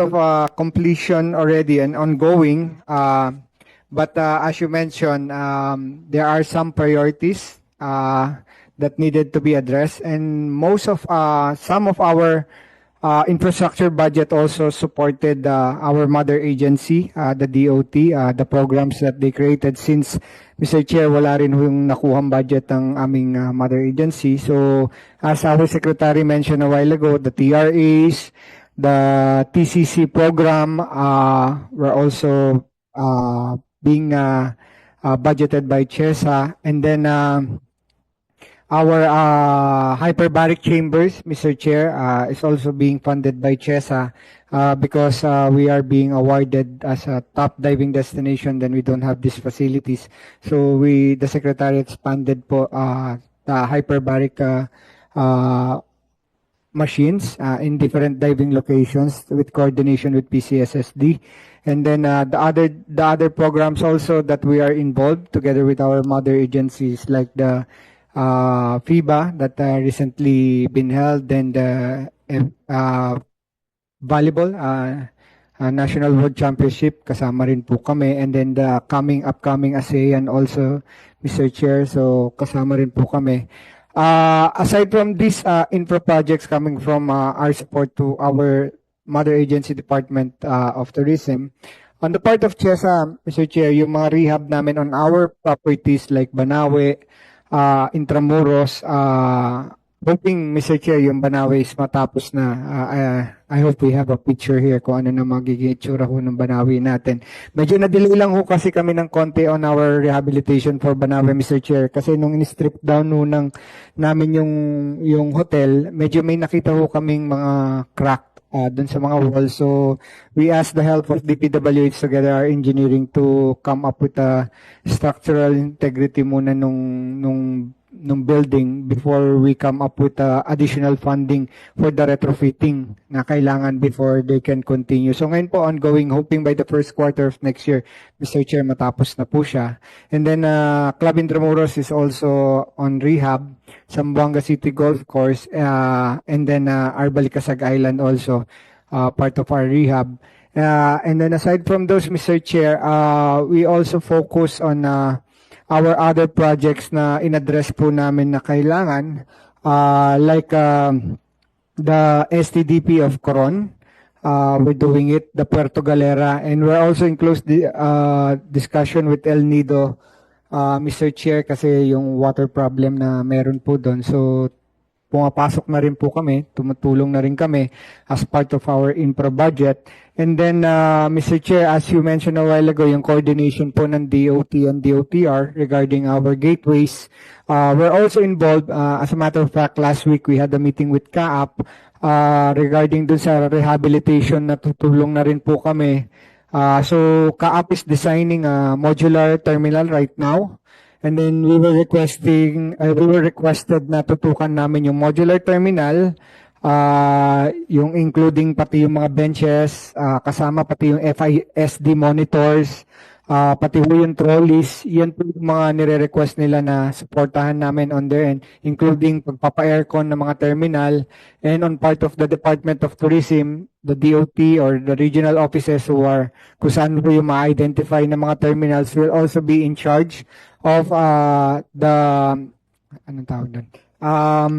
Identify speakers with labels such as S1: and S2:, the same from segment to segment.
S1: of uh, completion already and ongoing. Uh, but uh, as you mentioned, um, there are some priorities uh, that needed to be addressed, and most of uh, some of our uh, infrastructure budget also supported uh, our mother agency, uh, the DOT, uh, the programs that they created since Mr. Chair, wala rin yung nakuhang budget ng aming uh, mother agency. So, as our secretary mentioned a while ago, the TRAs, the TCC program uh, were also uh, being uh, uh, budgeted by CHESA. And then um, our uh, hyperbaric chambers, Mr. Chair, uh, is also being funded by CHESA uh, because uh, we are being awarded as a top diving destination. Then we don't have these facilities. So we, the Secretary expanded po uh, the hyperbaric uh, uh, machines uh, in different diving locations with coordination with PCSSD. And then uh, the other the other programs also that we are involved together with our mother agencies like the uh, FIBA that uh, recently been held and the uh, volleyball uh, uh, National World Championship kasama rin po kami and then the coming upcoming ASEAN also Mr. Chair so kasama rin po kami uh, aside from these uh, infra projects coming from uh, our support to our mother agency department uh, of tourism on the part of CHESA Mr. Chair yung mga rehab namin on our properties like Banawe uh, Intramuros uh, hoping Mr. Chair yung Banawe is matapos na uh, uh, I hope we have a picture here kung ano na magiging itsura ho ng Banawe natin. Medyo na-delay lang ho kasi kami ng konti on our rehabilitation for Banawe, Mr. Chair. Kasi nung in-strip down ho ng, namin yung, yung hotel, medyo may nakita ho kaming mga crack uh, dun sa mga walls. So, we asked the help of DPWH together our engineering to come up with a structural integrity muna nung, nung nung building before we come up with uh, additional funding for the retrofitting na kailangan before they can continue. So ngayon po ongoing, hoping by the first quarter of next year, Mr. Chair, matapos na po siya. And then uh, Club Intramuros is also on rehab, Zamboanga City Golf Course, uh, and then uh, Arbalicasag Island also, uh, part of our rehab. Uh, and then aside from those, Mr. Chair, uh, we also focus on uh, our other projects na in-address po namin na kailangan uh, like um, the STDP of Coron uh, we're doing it the Puerto Galera and we're also in close di- uh, discussion with El Nido uh, Mr. Chair kasi yung water problem na meron po doon so pumapasok na rin po kami, tumutulong na rin kami as part of our infra budget. And then, uh, Mr. Chair, as you mentioned a while ago, yung coordination po ng DOT and DOTR regarding our gateways, uh, we're also involved. Uh, as a matter of fact, last week we had a meeting with CAAP uh, regarding dun sa rehabilitation na tutulong na rin po kami. Uh, so, CAAP is designing a modular terminal right now. And then we were requesting, uh, we were requested na tutukan namin yung modular terminal, uh, yung including pati yung mga benches, uh, kasama pati yung FISD monitors, uh, pati ho yung trolleys, yan po yung mga nire-request nila na supportahan namin on their end, including pagpapa-aircon ng mga terminal, and on part of the Department of Tourism, the DOT or the regional offices who are, kung saan po yung ma-identify ng mga terminals will also be in charge of uh, the anong tawag doon? Um,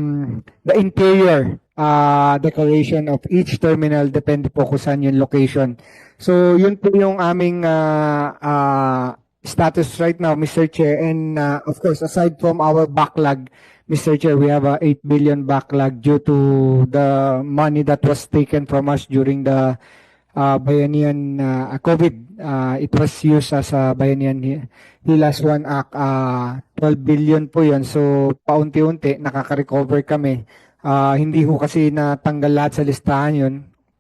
S1: the interior uh, decoration of each terminal depende po kung saan yung location. So yun po yung aming uh, uh, status right now, Mr. Chair. And uh, of course, aside from our backlog, Mr. Chair, we have a 8 billion backlog due to the money that was taken from us during the uh, Bayanihan uh, COVID. Uh, it was used as a Bayanihan Hi- Hilas One Act. Uh, 12 billion po yun. So, paunti-unti, nakaka-recover kami. Uh, hindi ho kasi natanggal lahat sa listahan yun.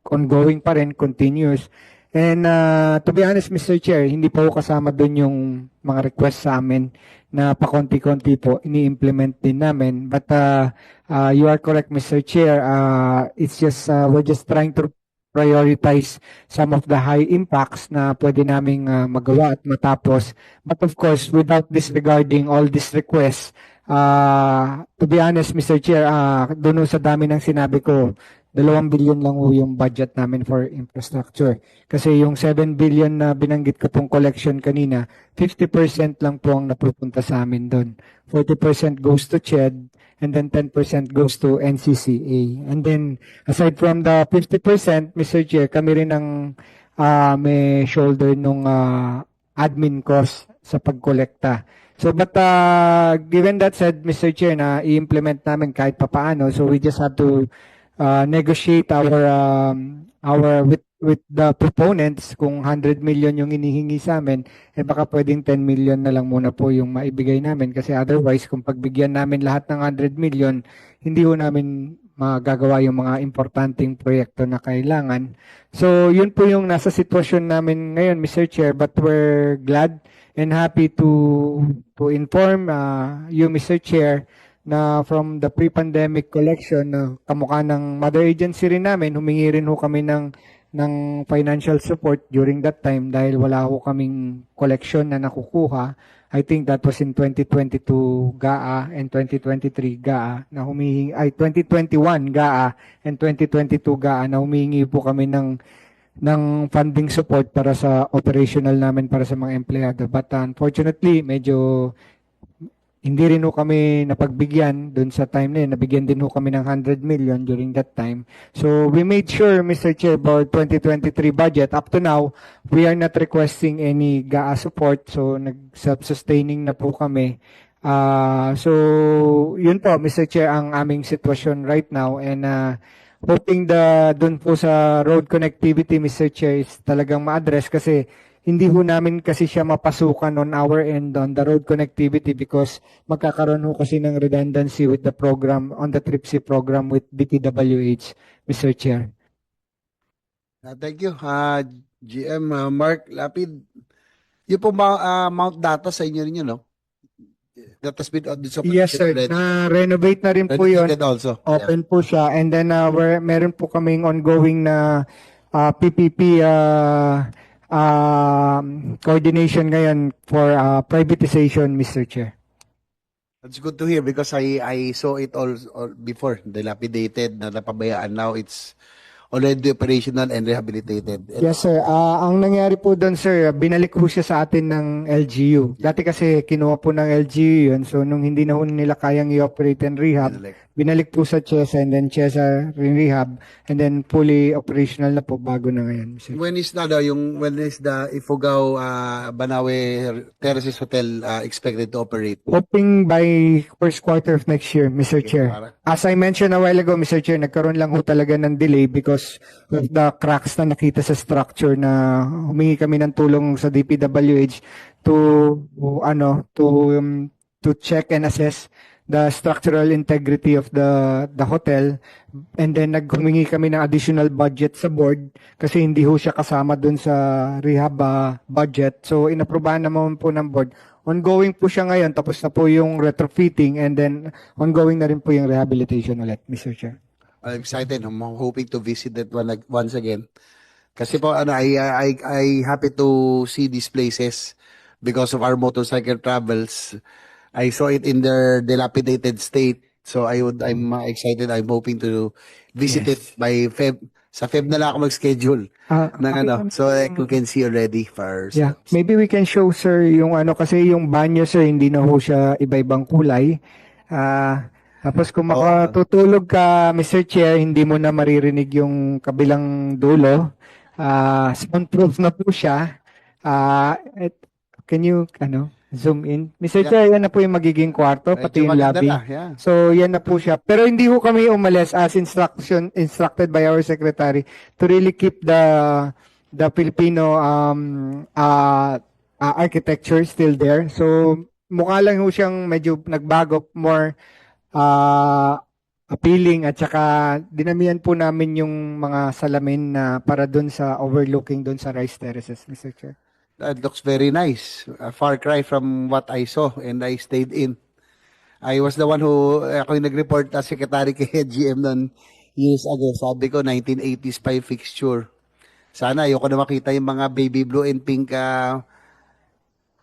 S1: Ongoing pa rin, continuous. And uh, to be honest, Mr. Chair, hindi pa ho kasama doon yung mga request sa amin na pakonti-konti po ini-implement din namin. But uh, uh, you are correct, Mr. Chair. Uh, it's just, uh, we're just trying to prioritize some of the high impacts na pwede naming uh, magawa at matapos. But of course, without disregarding all these requests, uh, to be honest, Mr. Chair, uh, doon sa dami ng sinabi ko, dalawang billion lang po yung budget namin for infrastructure. Kasi yung 7 billion na binanggit ko pong collection kanina, 50% lang po ang napupunta sa amin doon. 40% goes to CHED, and then 10% goes to NCCA. And then, aside from the 50%, Mr. Chair, kami rin ang ah, may shoulder nung ah, admin cost sa pagkolekta. So, but uh, given that said, Mr. Chair, na i-implement namin kahit papaano, so we just have to uh, negotiate our um, our with with the proponents kung 100 million yung inihingi sa amin, eh baka pwedeng 10 million na lang muna po yung maibigay namin kasi otherwise kung pagbigyan namin lahat ng 100 million, hindi ho namin magagawa yung mga importanteng proyekto na kailangan. So, yun po yung nasa sitwasyon namin ngayon, Mr. Chair, but we're glad and happy to to inform uh, you, Mr. Chair, na from the pre-pandemic collection, na kamukha ng mother agency rin namin, humingi rin ho kami ng ng financial support during that time dahil wala ho kaming collection na nakukuha. I think that was in 2022 GAA and 2023 GAA na humihingi, ay 2021 GAA and 2022 GAA na humihingi po kami ng ng funding support para sa operational namin para sa mga empleyado. But unfortunately, medyo hindi rin ho kami napagbigyan dun sa time na yun. Nabigyan din ho kami ng 100 million during that time. So we made sure, Mr. Chair, about 2023 budget. Up to now, we are not requesting any GAA support. So nag-self-sustaining na po kami. Ah, so yun po, Mr. Chair, ang aming sitwasyon right now. And uh, hoping the dun po sa road connectivity, Mr. Chair, is talagang ma-address kasi hindi ho namin kasi siya mapasukan on our end on the road connectivity because magkakaroon ho kasi ng redundancy with the program, on the TRIPSI program with DPWH, Mr. Chair.
S2: Ah, thank you. Ah, GM ah, Mark Lapid. Yung po ma- ah, Mount Data sa inyo rin yun, no? That has been on this
S1: Yes, sir. Na-renovate na rin po yun.
S2: Also. Yeah.
S1: Open po siya. And then, uh, we're, meron po kaming ongoing na uh, PPP uh, um, coordination ngayon for uh, privatization, Mr. Chair.
S2: That's good to hear because I I saw it all, all before dilapidated na napabayaan now it's already operational and rehabilitated. And
S1: Yes, sir. Ah, ang nangyari po doon, sir, binalik po siya sa atin ng LGU. Dati kasi kinuha po ng LGU yun. So, nung hindi na ho nila kayang i-operate and rehab,
S2: like,
S1: binalik po sa CHESA and then CHESA rehab and then fully operational na po bago na ngayon. Sir.
S2: when is na daw yung when is the Ifugao ah, Banawe Terraces Hotel ah, expected to operate?
S1: Hoping by first quarter of next year, Mr. Chair.
S2: Para-
S1: As I mentioned a while ago, Mr. Chair, nagkaroon lang ho talaga ng delay because of the cracks na nakita sa structure na humingi kami ng tulong sa DPWH to ano to um, to check and assess the structural integrity of the the hotel. And then naghumingi kami ng additional budget sa board kasi hindi ho siya kasama dun sa rehab ah, budget. So inaprobahan naman po ng board. Ongoing po siya ngayon tapos na po yung retrofitting and then ongoing na rin po yung rehabilitation ulit Mr. Chair
S2: I'm excited. I'm hoping to visit that one once again. Kasi po, ano, I, I, I happy to see these places because of our motorcycle travels. I saw it in their dilapidated state. So I would, I'm uh, excited. I'm hoping to visit it by Feb. Sa Feb na lang ako mag-schedule
S1: Ah,
S2: ng ano. So like, we can see already for
S1: Yeah, maybe we can show sir yung ano kasi yung banyo sir hindi na ho siya iba-ibang kulay. Ah, tapos kung makatutulog ka Mr. Chair, hindi mo na maririnig yung kabilang dulo. Ah, soundproof na po siya. Ah, et- can you ano zoom in? Mr.
S2: Yeah.
S1: Chair, yan na po yung magiging kwarto pati
S2: Medyo
S1: yung
S2: maganda
S1: lobby.
S2: na, yeah.
S1: So, yan na po siya. Pero hindi ho kami umalis as instruction instructed by our secretary to really keep the the Filipino um uh, uh, architecture still there. So, mukha lang ho siyang medyo nagbago, more uh, appealing at saka dinamihan po namin yung mga salamin na para doon sa overlooking doon sa Rice Terraces, Mr. Chair.
S2: That looks very nice. A far cry from what I saw and I stayed in. I was the one who, ako yung nag-report as secretary kay GM noon years ago. Sabi ko, 1980s pa yung fixture. Sana ayoko na makita yung mga baby blue and pink uh,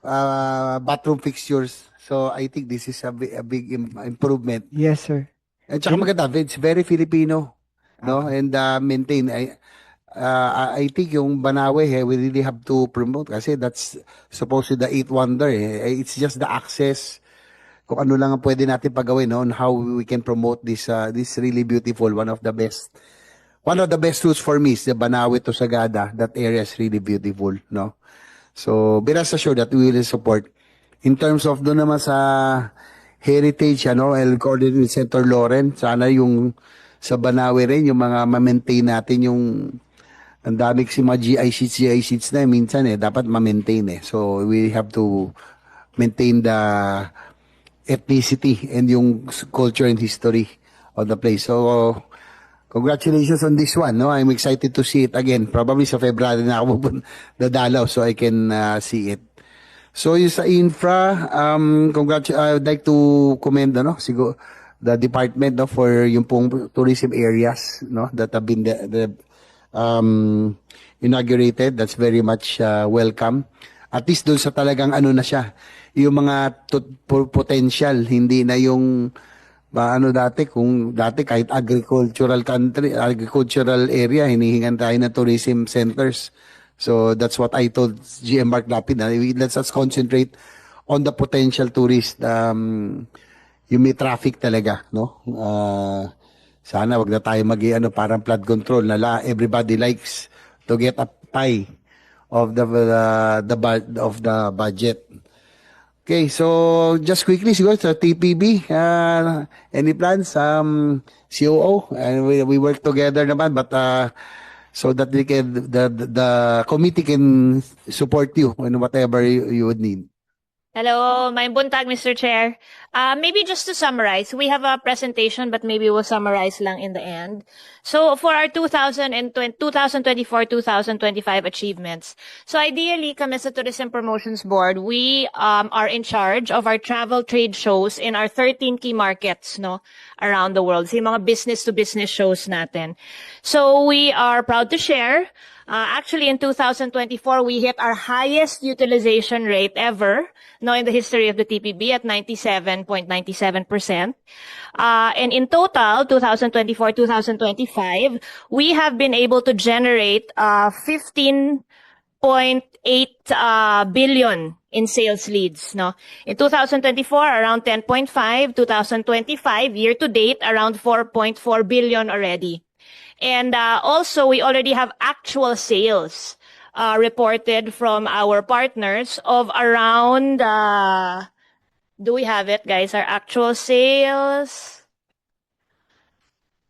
S2: uh, bathroom fixtures. So I think this is a, a big im- improvement.
S1: Yes, sir.
S2: At saka maganda, it's very Filipino. no? And uh, maintain. I, uh, I think yung Banawe, eh, we really have to promote kasi that's supposed to the eighth wonder. Eh. It's just the access kung ano lang ang pwede natin pagawin no, on how we can promote this uh, this really beautiful, one of the best one of the best routes for me is the Banawe to Sagada. That area is really beautiful, no? So, be rest assured that we will support. In terms of doon naman sa heritage, ano, el with Senator Loren, sana yung sa Banawe rin, yung mga ma-maintain natin yung ang dami kasi mga GI sheets, GI sheets na minsan eh, dapat ma-maintain eh. So, we have to maintain the ethnicity and yung culture and history of the place. So, congratulations on this one. No, I'm excited to see it again. Probably sa February na ako dadalaw so I can uh, see it. So yung sa infra, um, congrats, I would like to commend ano, siguro the department no, for yung pong tourism areas no, that have been the, the, um, inaugurated. That's very much uh, welcome. At least doon sa talagang ano na siya, yung mga potential, hindi na yung ba ano dati kung dati kahit agricultural country agricultural area hinihingan tayo ng tourism centers so that's what I told GM Mark Lapid na let's us concentrate on the potential tourist um yung may traffic talaga no? Ah, sana wag na tayo mag ano parang flood control na la everybody likes to get a pie of the the, the of the budget. Okay, so just quickly siguro sa TPB, uh, any plans? Um, COO, and we, we work together naman, but uh, so that we can, the, the, committee can support you in whatever you, you would need.
S3: Hello, my buntag, Mr. Chair. Uh, maybe just to summarize, we have a presentation, but maybe we'll summarize lang in the end. So for our 2024-2025 achievements, so ideally, kami sa Tourism Promotions Board, we um, are in charge of our travel trade shows in our 13 key markets no around the world. Yung mga business-to-business shows natin. So we are proud to share Uh, actually, in 2024, we hit our highest utilization rate ever, no, in the history of the TPB at 97.97%. Uh, and in total, 2024-2025, we have been able to generate uh, 15.8 uh, billion in sales leads. No, in 2024, around 10.5. 2025, year to date, around 4.4 billion already. And uh, also, we already have actual sales uh, reported from our partners of around. Do we have it, guys? Our actual sales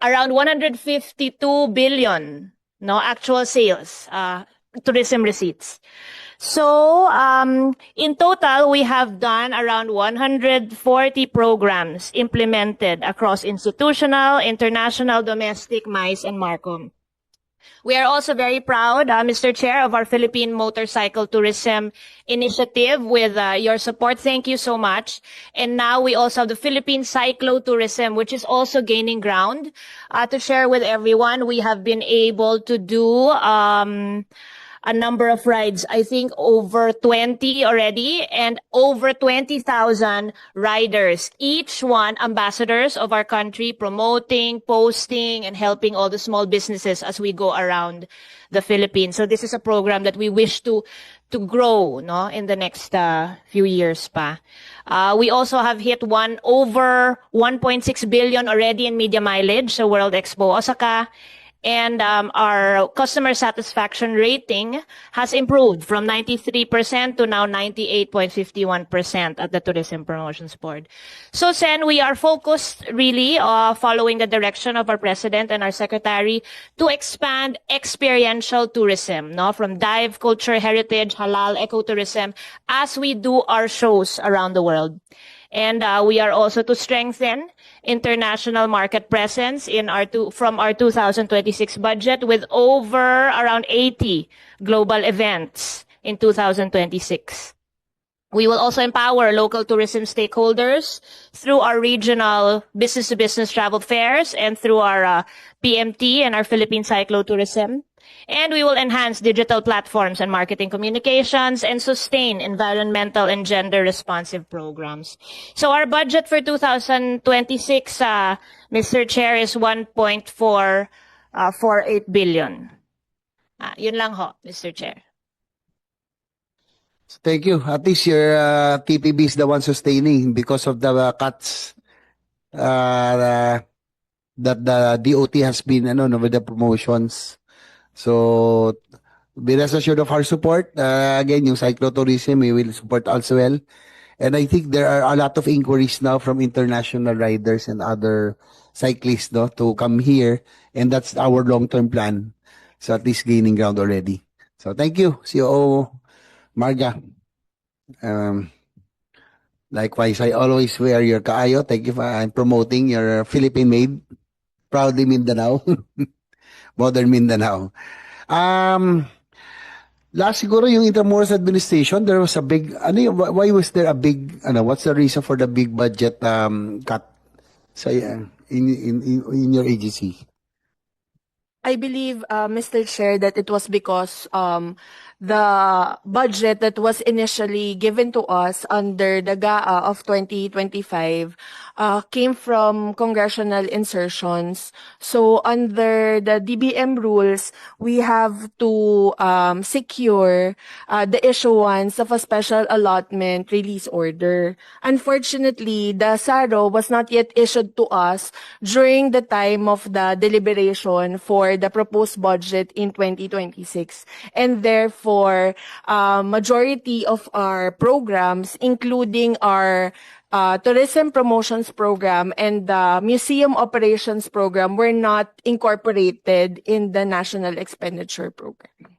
S3: around 152 billion. No actual sales, uh, tourism receipts. So, um, in total, we have done around 140 programs implemented across institutional, international, domestic, MICE, and Marcom. We are also very proud, uh, Mr. Chair, of our Philippine Motorcycle Tourism Initiative with uh, your support. Thank you so much. And now we also have the Philippine Cyclo Tourism, which is also gaining ground. Uh, to share with everyone, we have been able to do um, a number of rides. I think over 20 already and over 20,000 riders. Each one ambassadors of our country promoting, posting, and helping all the small businesses as we go around the Philippines. So this is a program that we wish to to grow no in the next uh, few years pa. Uh, we also have hit one over 1.6 billion already in media mileage so World Expo Osaka and um, our customer satisfaction rating has improved from 93% to now 98.51% at the Tourism Promotions Board. So, Sen, we are focused really uh, following the direction of our president and our secretary to expand experiential tourism, no, from dive, culture, heritage, halal, ecotourism, as we do our shows around the world. And uh, we are also to strengthen international market presence in our two, from our 2026 budget with over around 80 global events in 2026. We will also empower local tourism stakeholders through our regional business to business travel fairs and through our uh, PMT and our Philippine Cyclo Tourism. And we will enhance digital platforms and marketing communications and sustain environmental and gender responsive programs. So our budget for 2026, uh, Mr. Chair, is 1.4 uh, 48 billion. Ah, yun lang ho, Mr. Chair.
S2: Thank you. At least your uh, TPB is the one sustaining because of the uh, cuts uh, that the DOT has been ano, no, with the promotions. So, be rest assured of our support. Uh, again, yung cyclotourism, we will support as well. And I think there are a lot of inquiries now from international riders and other cyclists no, to come here. And that's our long-term plan. So at least gaining ground already. So thank you, COO Marga. Um, likewise, I always wear your kaayo. Thank you for I'm promoting your Philippine made. Proudly Mindanao. Modern Mindanao. Um, last siguro yung Intramuros administration, there was a big, ano yung, why was there a big, ano, what's the reason for the big budget um, cut sa, uh, in, in, in, in your agency?
S4: I believe, uh, Mr. Chair, that it was because um, the budget that was initially given to us under the GAA of 2025 uh, came from congressional insertions. So under the DBM rules, we have to um, secure uh, the issuance of a special allotment release order. Unfortunately, the SARO was not yet issued to us during the time of the deliberation for the proposed budget in 2026. And therefore, uh, majority of our programs, including our uh, tourism promotions program and the museum operations program were not incorporated in the national expenditure program.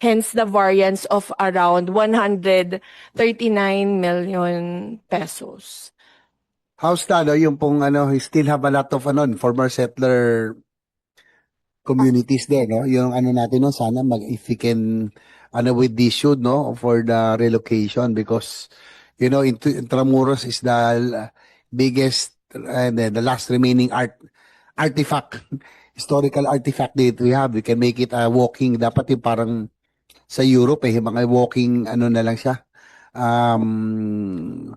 S4: Hence the variance of around 139 million pesos.
S2: How's that? Yung pong, ano, still have a lot of, ano, former settler communities there, no? Yung, ano natin, no? Sana mag, if we can, ano, with this should, no? For the relocation because, you know, Int- Intramuros is the biggest, and then the last remaining art, artifact, historical artifact that we have. We can make it a walking, dapat yung parang sa Europe, eh, mga walking, ano na lang siya, um,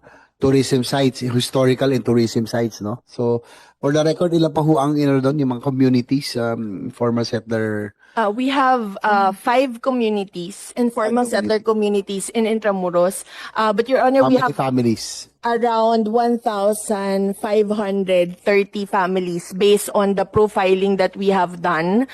S2: tourism sites, historical and tourism sites, no? So, for the record, ilan pa ho ang ino doon, yung mga communities, um, former settler,
S4: Uh, we have uh, five communities, informal settler communities in Intramuros. Uh, but Your Honor,
S2: how
S4: we
S2: many
S4: have
S2: families?
S4: around 1,530 families based on the profiling that we have done.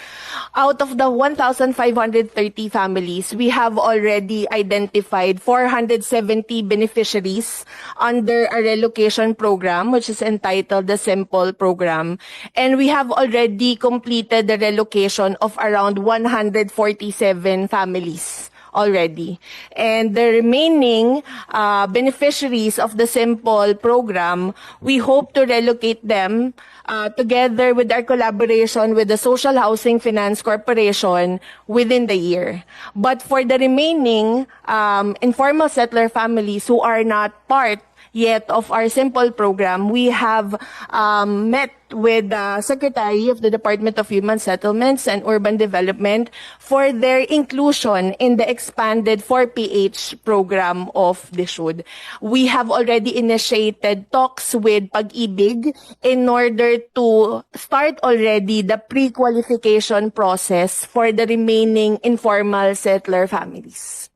S4: Out of the 1,530 families, we have already identified 470 beneficiaries under a relocation program, which is entitled the Simple Program. And we have already completed the relocation of around 147 families already. And the remaining uh, beneficiaries of the Simple program, we hope to relocate them uh, together with our collaboration with the Social Housing Finance Corporation within the year. But for the remaining um, informal settler families who are not part yet of our simple program, we have um, met with the Secretary of the Department of Human Settlements and Urban Development for their inclusion in the expanded 4PH program of DSUD. We have already initiated talks with Pag-ibig in order to start already the pre-qualification process for the remaining informal settler families.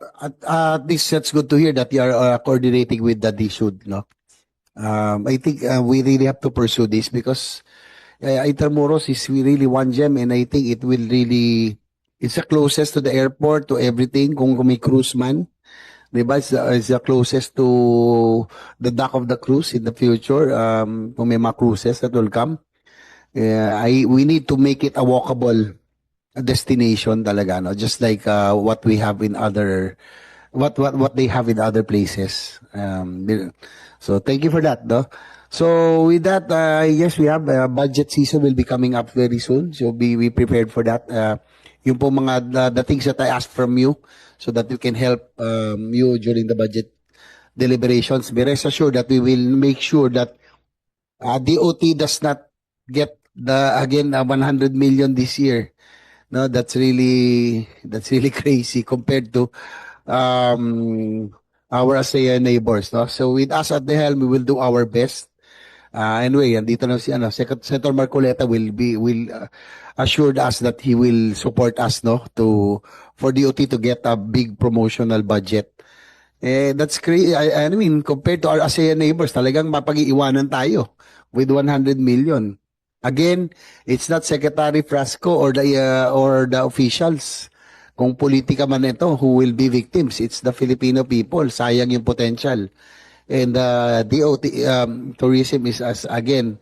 S2: At, uh, at least that's good to hear that you are uh, coordinating with the DSUD, no? Um, I think uh, we really have to pursue this because uh, Intramuros is really one gem and I think it will really, it's the closest to the airport, to everything, kung, may cruise man. Diba? It's, the- it's the closest to the dock of the cruise in the future. Um, kung may mga cruises that will come. Uh, I, we need to make it a walkable destination talaga, no? Just like uh, what we have in other, what what what they have in other places. Um, so thank you for that, no? So with that, uh, yes, we have uh, budget season will be coming up very soon. So be we prepared for that. Uh, yung po mga the, the things that I asked from you, so that we can help um, you during the budget deliberations. Be rest assured that we will make sure that uh, DOT does not get the again uh, 100 million this year. No, that's really that's really crazy compared to um our ASEAN neighbors. No, so with us at the helm, we will do our best Uh, anyway, andito na si ano, Senator Marcoleta will be will uh, assured us that he will support us no to for DOT to get a big promotional budget. Eh that's crazy. I, I mean, compared to our ASEAN neighbors, talagang mapag-iiwanan tayo with 100 million. Again, it's not Secretary Frasco or the uh, or the officials. Kung politika man ito, who will be victims? It's the Filipino people. Sayang yung potential. And uh, DOT um, tourism is as again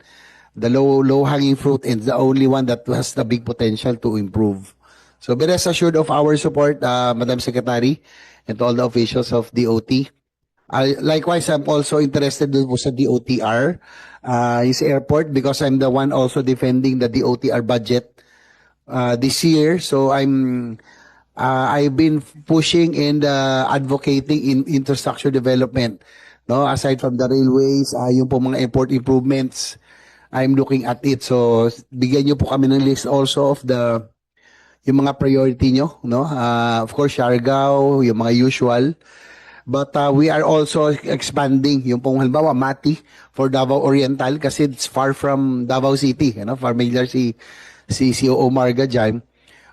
S2: the low low hanging fruit and the only one that has the big potential to improve. So be rest assured of our support, uh, Madam Secretary, and to all the officials of DOT. Likewise, I'm also interested dun sa DOTR, uh, is airport because I'm the one also defending the DOTR budget uh, this year. So I'm uh, I've been pushing and uh, advocating in infrastructure development. No, aside from the railways, uh, yung po mga airport improvements, I'm looking at it. So bigyan niyo po kami ng list also of the yung mga priority nyo, no? Uh, of course, Siargao, yung mga usual. But uh, we are also expanding yung pong halimbawa Mati for Davao Oriental kasi it's far from Davao City, you know, familiar si si COO Marga dyan.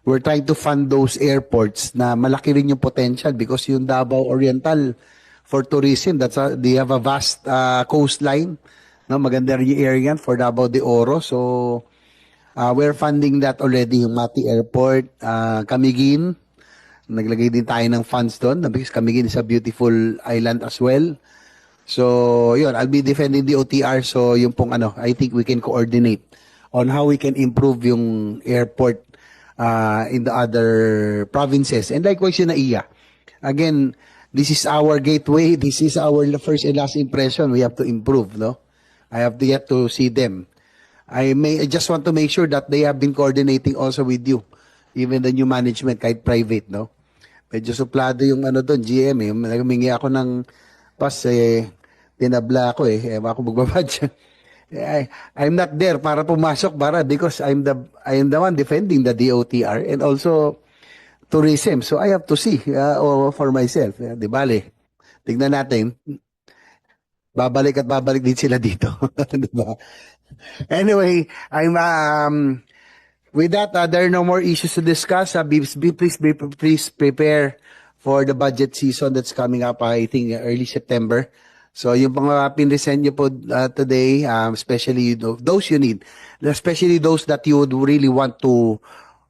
S2: We're trying to fund those airports na malaki rin yung potential because yung Davao Oriental for tourism, that's a, they have a vast uh, coastline. No, maganda rin yung area for Davao de Oro. So, uh, we're funding that already, yung Mati Airport, uh, Camiguin, Naglagay din tayo ng funds doon because Camiguin is a beautiful island as well. So, yun, I'll be defending the OTR. So, yung pong ano, I think we can coordinate on how we can improve yung airport uh, in the other provinces. And likewise yung NAIA. Again, this is our gateway. This is our first and last impression. We have to improve, no? I have to yet to see them. I may I just want to make sure that they have been coordinating also with you. Even the new management, kahit private, no? Medyo suplado yung ano doon, GM eh. Humingi ako ng pas eh, tinabla ako eh. Ewan ako magbabadya. I, I'm not there para pumasok para because I'm the I am the one defending the DOTR and also tourism. So I have to see uh, or for myself. Uh, di bale. Tignan natin. Babalik at babalik din sila dito. di ba? Anyway, I'm um with that uh, there are no more issues to discuss. Uh, be, be, please be, please prepare for the budget season that's coming up I think early September. So yung mga pinresent niyo po uh, today, um, especially you know, those you need, especially those that you would really want to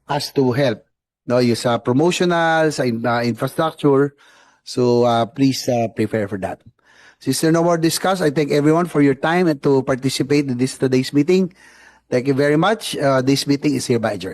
S2: us to help. No, yung sa promotional, sa in- uh, infrastructure. So uh, please uh, prepare for that. Since there no more discuss, I thank everyone for your time and to participate in this today's meeting. Thank you very much. Uh, this meeting is hereby adjourned.